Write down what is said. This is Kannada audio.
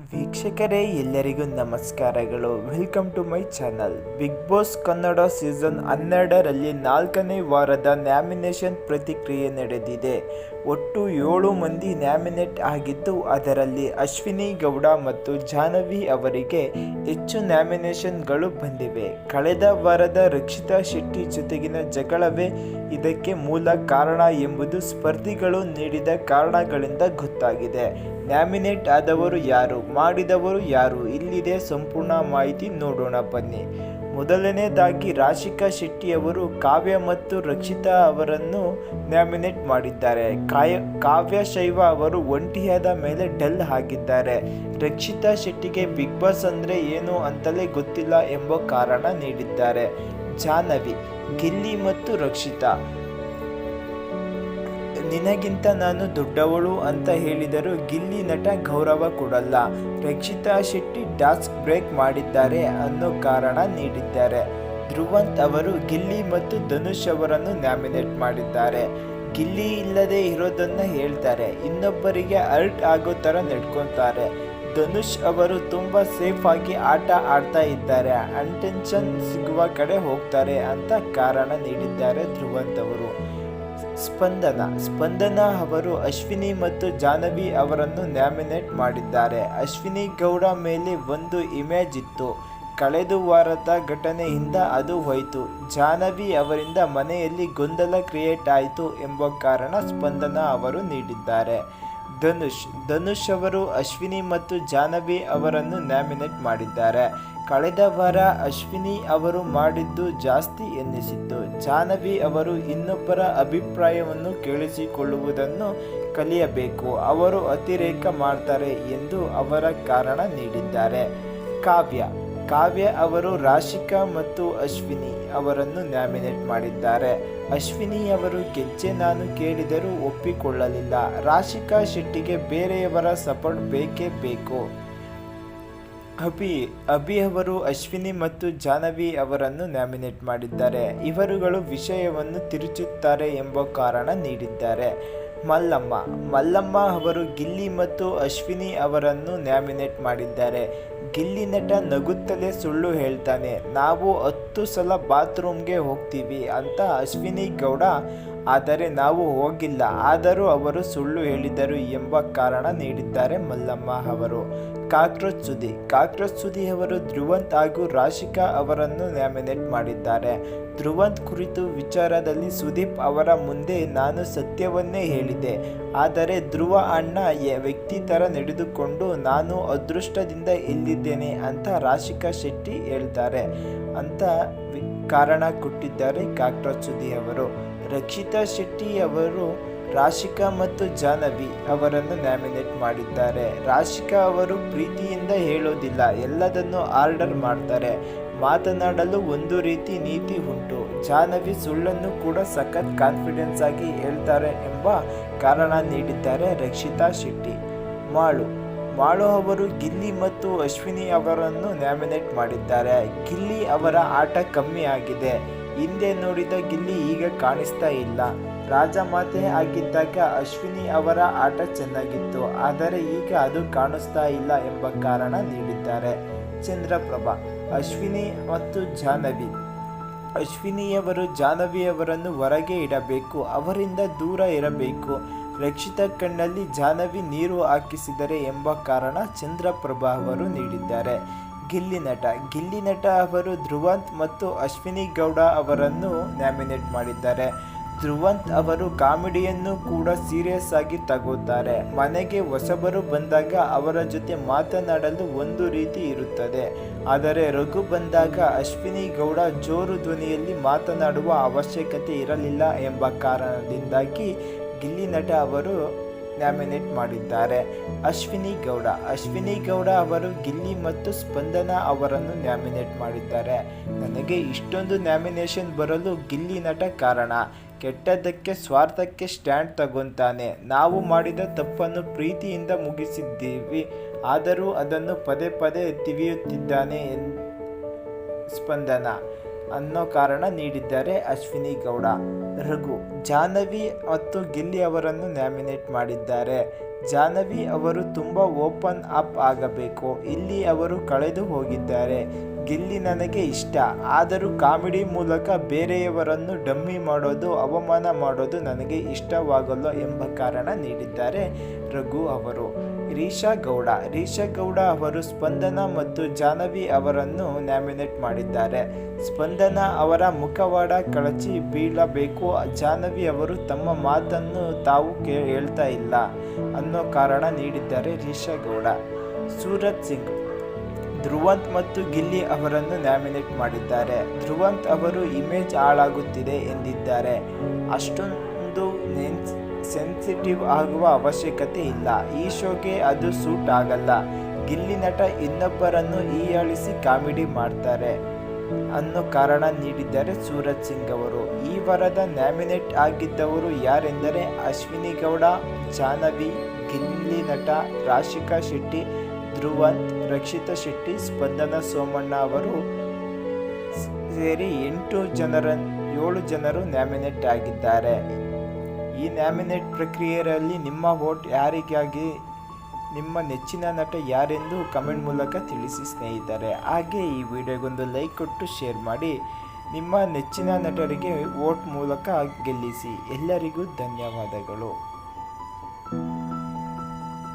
ವೀಕ್ಷಕರೇ, ಎಲ್ಲರಿಗೂ ನಮಸ್ಕಾರಗಳು. Welcome to my channel Bigg Boss Kannada season ಹನ್ನೆರಡರಲ್ಲಿ ನಾಲ್ಕನೇ ವಾರದ ನ್ಯಾಮಿನೇಷನ್ ಪ್ರತಿಕ್ರಿಯೆ ನಡೆದಿದೆ. ಒಟ್ಟು ಏಳು ಮಂದಿ ನ್ಯಾಮಿನೇಟ್ ಆಗಿದ್ದು ಅದರಲ್ಲಿ ಅಶ್ವಿನಿ, ಗೌಡ ಮತ್ತು ಜಾಹ್ನವಿ ಅವರಿಗೆ ಹೆಚ್ಚು ನ್ಯಾಮಿನೇಷನ್ಗಳು ಬಂದಿವೆ. ಕಳೆದ ವಾರದ ರಕ್ಷಿತಾ ಶೆಟ್ಟಿ ಜೊತೆಗಿನ ಜಗಳವೇ ಇದಕ್ಕೆ ಮೂಲ ಕಾರಣ ಎಂಬುದು ಸ್ಪರ್ಧಿಗಳು ನೀಡಿದ ಕಾರಣಗಳಿಂದ ಗೊತ್ತಾಗಿದೆ. ನ್ಯಾಮಿನೇಟ್ ಆದವರು ಯಾರು, ಮಾಡಿದವರು ಯಾರು, ಇಲ್ಲಿದೆ ಸಂಪೂರ್ಣ ಮಾಹಿತಿ ನೋಡೋಣ ಬನ್ನಿ. ಮೊದಲನೇದಾಗಿ ರಾಶಿಕಾ ಶೆಟ್ಟಿ ಅವರು ಕಾವ್ಯ ಮತ್ತು ರಕ್ಷಿತಾ ಅವರನ್ನು ನ್ಯಾಮಿನೇಟ್ ಮಾಡಿದ್ದಾರೆ. ಕಾಯ, ಕಾವ್ಯ ಶೈವ ಅವರು ಒಂಟಿಯಾದ ಮೇಲೆ ಡಲ್ ಹಾಕಿದ್ದಾರೆ ರಕ್ಷಿತಾ ಶೆಟ್ಟಿಗೆ ಬಿಗ್ ಬಾಸ್ ಅಂದರೆ ಏನು ಅಂತಲೇ ಗೊತ್ತಿಲ್ಲ ಎಂಬ ಕಾರಣ ನೀಡಿದ್ದಾರೆ. ಜಾಹ್ನವಿ, ಗಿಲ್ಲಿ ಮತ್ತು ರಕ್ಷಿತಾ ನಿನಗಿಂತ ನಾನು ದೊಡ್ಡವಳು ಅಂತ ಹೇಳಿದರೂ ಗಿಲ್ಲಿ ನಟ ಗೌರವ ಕೊಡಲ್ಲ. ರಕ್ಷಿತಾ ಶೆಟ್ಟಿ ಟಾಸ್ಕ್ ಬ್ರೇಕ್ ಮಾಡಿದ್ದಾರೆ ಅನ್ನೋ ಕಾರಣ ನೀಡಿದ್ದಾರೆ. ಧ್ರುವಂತ್ ಅವರು ಗಿಲ್ಲಿ ಮತ್ತು ಧನುಷ್ ಅವರನ್ನು ನ್ಯಾಮಿನೇಟ್ ಮಾಡಿದ್ದಾರೆ. ಗಿಲ್ಲಿ ಇಲ್ಲದೆ ಇರೋದನ್ನು ಹೇಳ್ತಾರೆ. ಇನ್ನೊಬ್ಬರಿಗೆ ಅರ್ಟ್ ಆಗೋ ಥರ ನಡ್ಕೊತಾರೆ. ಧನುಷ್ ಅವರು ತುಂಬ ಸೇಫ್ ಆಗಿ ಆಟ ಆಡ್ತಾ ಇದ್ದಾರೆ. ಅಂಟೆನ್ಷನ್ ಸಿಗುವ ಕಡೆ ಹೋಗ್ತಾರೆ ಅಂತ ಕಾರಣ ನೀಡಿದ್ದಾರೆ ಧ್ರುವಂತ್ ಅವರು. ಸ್ಪಂದನ. ಸ್ಪಂದನ ಅವರು ಅಶ್ವಿನಿ ಮತ್ತು ಜಾನವಿ ಅವರನ್ನು ನ್ಯಾಮಿನೇಟ್ ಮಾಡಿದ್ದಾರೆ. ಅಶ್ವಿನಿ ಗೌಡ ಮೇಲೆ ಒಂದು ಇಮೇಜ್ ಇತ್ತು. ಕಳೆದ ವಾರದ ಘಟನೆಯಿಂದ ಅದು ಹೋಯಿತು. ಜಾಹ್ನವಿ ಅವರಿಂದ ಮನೆಯಲ್ಲಿ ಗೊಂದಲ ಕ್ರಿಯೇಟ್ ಆಯಿತು ಎಂಬ ಕಾರಣ ಸ್ಪಂದನ ಅವರು ನೀಡಿದ್ದಾರೆ. ಧನುಷ್ ಧನುಷ್ ಅವರು ಅಶ್ವಿನಿ ಮತ್ತು ಜಾನವಿ ಅವರನ್ನು ನ್ಯಾಮಿನೇಟ್ ಮಾಡಿದ್ದಾರೆ. ಕಳೆದ ವಾರ ಅಶ್ವಿನಿ ಅವರು ಮಾಡಿದ್ದು ಜಾಸ್ತಿ ಎನ್ನಿಸಿತ್ತು. ಜಾನವಿ ಅವರು ಇನ್ನೊಬ್ಬರ ಅಭಿಪ್ರಾಯವನ್ನು ಕೇಳಿಸಿಕೊಳ್ಳುವುದನ್ನು ಕಲಿಯಬೇಕು. ಅವರು ಅತಿರೇಕ ಮಾಡ್ತಾರೆ ಎಂದು ಅವರ ಕಾರಣ ನೀಡಿದ್ದಾರೆ. ಕಾವ್ಯ ಕಾವ್ಯ ಅವರು ರಾಶಿಕಾ ಮತ್ತು ಅಶ್ವಿನಿ ಅವರನ್ನು ನ್ಯಾಮಿನೇಟ್ ಮಾಡಿದ್ದಾರೆ. ಅಶ್ವಿನಿ ಅವರು ಗೆಜ್ಜೆ ನಾನು ಕೇಳಿದರೂ ಒಪ್ಪಿಕೊಳ್ಳಲಿಲ್ಲ. ರಾಶಿಕಾ ಶೆಟ್ಟಿಗೆ ಬೇರೆಯವರ ಸಪೋರ್ಟ್ ಬೇಕೇ ಬೇಕು. ಅಭಿ ಅಭಿ ಅವರು ಅಶ್ವಿನಿ ಮತ್ತು ಜಾಹ್ನವಿ ಅವರನ್ನು ನ್ಯಾಮಿನೇಟ್ ಮಾಡಿದ್ದಾರೆ. ಇವರುಗಳು ವಿಷಯವನ್ನು ತಿರುಚುತ್ತಾರೆ ಎಂಬ ಕಾರಣ ನೀಡಿದ್ದಾರೆ. ಮಲ್ಲಮ್ಮ. ಮಲ್ಲಮ್ಮ ಅವರು ಗಿಲ್ಲಿ ಮತ್ತು ಅಶ್ವಿನಿ ಅವರನ್ನು ನ್ಯಾಮಿನೇಟ್ ಮಾಡಿದ್ದಾರೆ. ಗಿಲ್ಲಿ ನಟ ನಗುತ್ತಲೇ ಸುಳ್ಳು ಹೇಳ್ತಾನೆ. ನಾವು ಹತ್ತು ಸಲ ಬಾತ್ರೂಮ್ಗೆ ಹೋಗ್ತೀವಿ ಅಂತ ಅಶ್ವಿನಿ ಗೌಡ ಆದರೆ ನಾವು ಹೋಗಿಲ್ಲ. ಆದರೂ ಅವರು ಸುಳ್ಳು ಹೇಳಿದರು ಎಂಬ ಕಾರಣ ನೀಡಿದ್ದಾರೆ ಮಲ್ಲಮ್ಮ ಅವರು. ಕಾಕ್ರೋಚ್ ಸುದಿ ಕಾಕ್ರೋಚ್ ಸುದಿ ಅವರು ಧ್ರುವಂತ್ ಹಾಗೂ ರಾಶಿಕಾ ಅವರನ್ನು ನ್ಯಾಮಿನೇಟ್ ಮಾಡಿದ್ದಾರೆ. ಧ್ರುವಂತ್ ಕುರಿತು ವಿಚಾರದಲ್ಲಿ ಸುದೀಪ್ ಅವರ ಮುಂದೆ ನಾನು ಸತ್ಯವನ್ನೇ ಹೇಳಿದೆ. ಆದರೆ ಧ್ರುವ ಅಣ್ಣ ವ್ಯಕ್ತಿ ಥರ ನಡೆದುಕೊಂಡು ನಾನು ಅದೃಷ್ಟದಿಂದ ಇಲ್ಲಿದ್ದೇನೆ ಅಂತ ರಾಶಿಕಾ ಶೆಟ್ಟಿ ಹೇಳ್ತಾರೆ ಅಂತ ಕಾರಣ ಕೊಟ್ಟಿದ್ದಾರೆ ಕಾಕ್ರೋಚ್ ಸುದಿ ಅವರು ರಕ್ಷಿತಾ ಶೆಟ್ಟಿ ಅವರು ರಾಶಿಕಾ ಮತ್ತು ಜಾನವಿ ಅವರನ್ನು ನ್ಯಾಮಿನೇಟ್ ಮಾಡಿದ್ದಾರೆ. ರಾಶಿಕಾ ಅವರು ಪ್ರೀತಿಯಿಂದ ಹೇಳೋದಿಲ್ಲ, ಎಲ್ಲದನ್ನು ಆರ್ಡರ್ ಮಾಡ್ತಾರೆ. ಮಾತನಾಡಲು ಒಂದು ರೀತಿ ನೀತಿ ಉಂಟು. ಜಾನವಿ ಸುಳ್ಳನ್ನು ಕೂಡ ಸಖತ್ ಕಾನ್ಫಿಡೆನ್ಸ್ ಆಗಿ ಹೇಳ್ತಾರೆ ಎಂಬ ಕಾರಣ ನೀಡಿದ್ದಾರೆ ರಕ್ಷಿತಾ ಶೆಟ್ಟಿ. ಮಾಳು. ಮಾಳು ಅವರು ಗಿಲ್ಲಿ ಮತ್ತು ಅಶ್ವಿನಿ ಅವರನ್ನು ನ್ಯಾಮಿನೇಟ್ ಮಾಡಿದ್ದಾರೆ. ಗಿಲ್ಲಿ ಅವರ ಆಟ ಕಮ್ಮಿ ಆಗಿದೆ. ಹಿಂದೆ ನೋಡಿದ ಗಿಲ್ಲಿ ಈಗ ಕಾಣಿಸ್ತಾ ಇಲ್ಲ. ರಾಜಮಾತೆ ಆಗಿದ್ದಾಗ ಅಶ್ವಿನಿ ಅವರ ಆಟ ಚೆನ್ನಾಗಿತ್ತು. ಆದರೆ ಈಗ ಅದು ಕಾಣಿಸ್ತಾ ಇಲ್ಲ ಎಂಬ ಕಾರಣ ನೀಡಿದ್ದಾರೆ ಚಂದ್ರಪ್ರಭಾ, ಅಶ್ವಿನಿ ಮತ್ತು ಜಾಹ್ನವಿ. ಅಶ್ವಿನಿಯವರು ಜಾಹ್ನವಿಯವರನ್ನು ಹೊರಗೆ ಇಡಬೇಕು, ಅವರಿಂದ ದೂರ ಇರಬೇಕು. ರಕ್ಷಿತ ಕಣ್ಣಲ್ಲಿ ಜಾಹ್ನವಿ ನೀರು ಹಾಕಿಸಿದರೆ ಎಂಬ ಕಾರಣ ಚಂದ್ರಪ್ರಭಾ ಅವರು ನೀಡಿದ್ದಾರೆ. ಗಿಲ್ಲಿ ನಟ. ಗಿಲ್ಲಿ ನಟ ಅವರು ಧ್ರುವಂತ್ ಮತ್ತು ಅಶ್ವಿನಿ ಗೌಡ ಅವರನ್ನು ನ್ಯಾಮಿನೇಟ್ ಮಾಡಿದ್ದಾರೆ. ಧ್ರುವಂತ್ ಅವರು ಕಾಮಿಡಿಯನ್ನು ಕೂಡ ಸೀರಿಯಸ್ ಆಗಿ ತಗೋತಾರೆ. ಮನೆಗೆ ಹೊಸಬರು ಬಂದಾಗ ಅವರ ಜೊತೆ ಮಾತನಾಡಲು ಒಂದು ರೀತಿ ಇರುತ್ತದೆ. ಆದರೆ ರಘು ಬಂದಾಗ ಅಶ್ವಿನಿ ಗೌಡ ಜೋರು ಧ್ವನಿಯಲ್ಲಿ ಮಾತನಾಡುವ ಅವಶ್ಯಕತೆ ಇರಲಿಲ್ಲ ಎಂಬ ಕಾರಣದಿಂದಾಗಿ ಗಿಲ್ಲಿ ನಟ ಅವರು ನ್ಯಾಮಿನೇಟ್ ಮಾಡಿದ್ದಾರೆ. ಅಶ್ವಿನಿ ಗೌಡ. ಅಶ್ವಿನಿ ಗೌಡ ಅವರು ಗಿಲ್ಲಿ ಮತ್ತು ಸ್ಪಂದನ ಅವರನ್ನು ನ್ಯಾಮಿನೇಟ್ ಮಾಡಿದ್ದಾರೆ. ನನಗೆ ಇಷ್ಟೊಂದು ನ್ಯಾಮಿನೇಷನ್ ಬರಲು ಗಿಲ್ಲಿ ನಟ ಕಾರಣ. ಕೆಟ್ಟದ್ದಕ್ಕೆ, ಸ್ವಾರ್ಥಕ್ಕೆ ಸ್ಟ್ಯಾಂಡ್ ತಗೊಂತಾನೆ. ನಾವು ಮಾಡಿದ ತಪ್ಪನ್ನು ಪ್ರೀತಿಯಿಂದ ಮುಗಿಸಿದ್ದೀವಿ. ಆದರೂ ಅದನ್ನು ಪದೇ ಪದೇ ತಿವಿಯುತ್ತಿದ್ದಾನೆ ಸ್ಪಂದನ. ಅನ್ನೋ ಕಾರಣ ನೀಡಿದ್ದಾರೆ ಅಶ್ವಿನಿ ಗೌಡ. ರಘು, ಜಾಹ್ನವಿ ಮತ್ತು ಗಿಲ್ಲಿ ಅವರನ್ನು ನ್ಯಾಮಿನೇಟ್ ಮಾಡಿದ್ದಾರೆ. ಜಾಹ್ನವಿ ಅವರು ತುಂಬ ಓಪನ್ ಅಪ್ ಆಗಬೇಕು. ಇಲ್ಲಿ ಅವರು ಕಳೆದು ಹೋಗಿದ್ದಾರೆ. ಗಿಲ್ಲಿ ನನಗೆ ಇಷ್ಟ. ಆದರೂ ಕಾಮಿಡಿ ಮೂಲಕ ಬೇರೆಯವರನ್ನು ಡಮ್ಮಿ ಮಾಡೋದು, ಅವಮಾನ ಮಾಡೋದು ನನಗೆ ಇಷ್ಟವಾಗಲ್ಲ ಎಂಬ ಕಾರಣ ನೀಡಿದ್ದಾರೆ ರಘು ಅವರು. ರೀಶಾ ಗೌಡ. ರೀಶಾ ಗೌಡ ಅವರು ಸ್ಪಂದನ ಮತ್ತು ಜಾಹ್ನವಿ ಅವರನ್ನು ನ್ಯಾಮಿನೇಟ್ ಮಾಡಿದ್ದಾರೆ. ಸ್ಪಂದನ ಅವರ ಮುಖವಾಡ ಕಳಚಿ ಬೀಳಬೇಕು. ಜಾಹ್ನವಿ ಅವರು ತಮ್ಮ ಮಾತನ್ನು ತಾವು ಕೇ, ಹೇಳ್ತಾ ಇಲ್ಲ ಅನ್ನೋ ಕಾರಣ ನೀಡಿದ್ದಾರೆ ರೀಶಾ ಗೌಡ. ಸೂರತ್ ಸಿಂಗ್, ಧ್ರುವಂತ್ ಮತ್ತು ಗಿಲ್ಲಿ ಅವರನ್ನು ನ್ಯಾಮಿನೇಟ್ ಮಾಡಿದ್ದಾರೆ. ಧ್ರುವಂತ್ ಅವರು ಇಮೇಜ್ ಹಾಳಾಗುತ್ತಿದೆ ಎಂದಿದ್ದಾರೆ. ಅಷ್ಟೊಂದು ಸೆನ್ಸಿಟಿವ್ ಆಗುವ ಅವಶ್ಯಕತೆ ಇಲ್ಲ. ಈ ಶೋಗೆ ಅದು ಸೂಟ್ ಆಗಲ್ಲ. ಗಿಲ್ಲಿ ನಟ ಇನ್ನೊಬ್ಬರನ್ನು ಹೀಯಾಳಿಸಿ ಕಾಮಿಡಿ ಮಾಡ್ತಾರೆ ಅನ್ನೋ ಕಾರಣ ನೀಡಿದ್ದಾರೆ ಸೂರಜ್ ಸಿಂಗ್ ಅವರು. ಈ ವಾರದ ನ್ಯಾಮಿನೇಟ್ ಆಗಿದ್ದವರು ಯಾರೆಂದರೆ ಅಶ್ವಿನಿ ಗೌಡ, ಜಾಹ್ನವಿ, ಗಿಲ್ಲಿ ನಟ ರಾಶಿಕಾ ಶೆಟ್ಟಿ, ಧ್ರುವಂತ್, ರಕ್ಷಿತಾ ಶೆಟ್ಟಿ, ಸ್ಪಂದನ ಸೋಮಣ್ಣ ಅವರು ಸೇರಿ ಎಂಟು ಜನರ ಏಳು ಜನರು ನ್ಯಾಮಿನೇಟ್ ಆಗಿದ್ದಾರೆ. ಈ ನ್ಯಾಮಿನೇಟ್ ಪ್ರಕ್ರಿಯೆಯಲ್ಲಿ ನಿಮ್ಮ ವೋಟ್ ಯಾರಿಗಾಗಿ, ನಿಮ್ಮ ನೆಚ್ಚಿನ ನಟ ಯಾರೆಂದು ಕಮೆಂಟ್ ಮೂಲಕ ತಿಳಿಸಿ ಸ್ನೇಹಿತರೆ. ಹಾಗೆ ಈ ವಿಡಿಯೋಗೊಂದು ಲೈಕ್ ಕೊಟ್ಟು ಶೇರ್ ಮಾಡಿ, ನಿಮ್ಮ ನೆಚ್ಚಿನ ನಟರಿಗೆ ವೋಟ್ ಮೂಲಕ ಗೆಲ್ಲಿಸಿ. ಎಲ್ಲರಿಗೂ ಧನ್ಯವಾದಗಳು.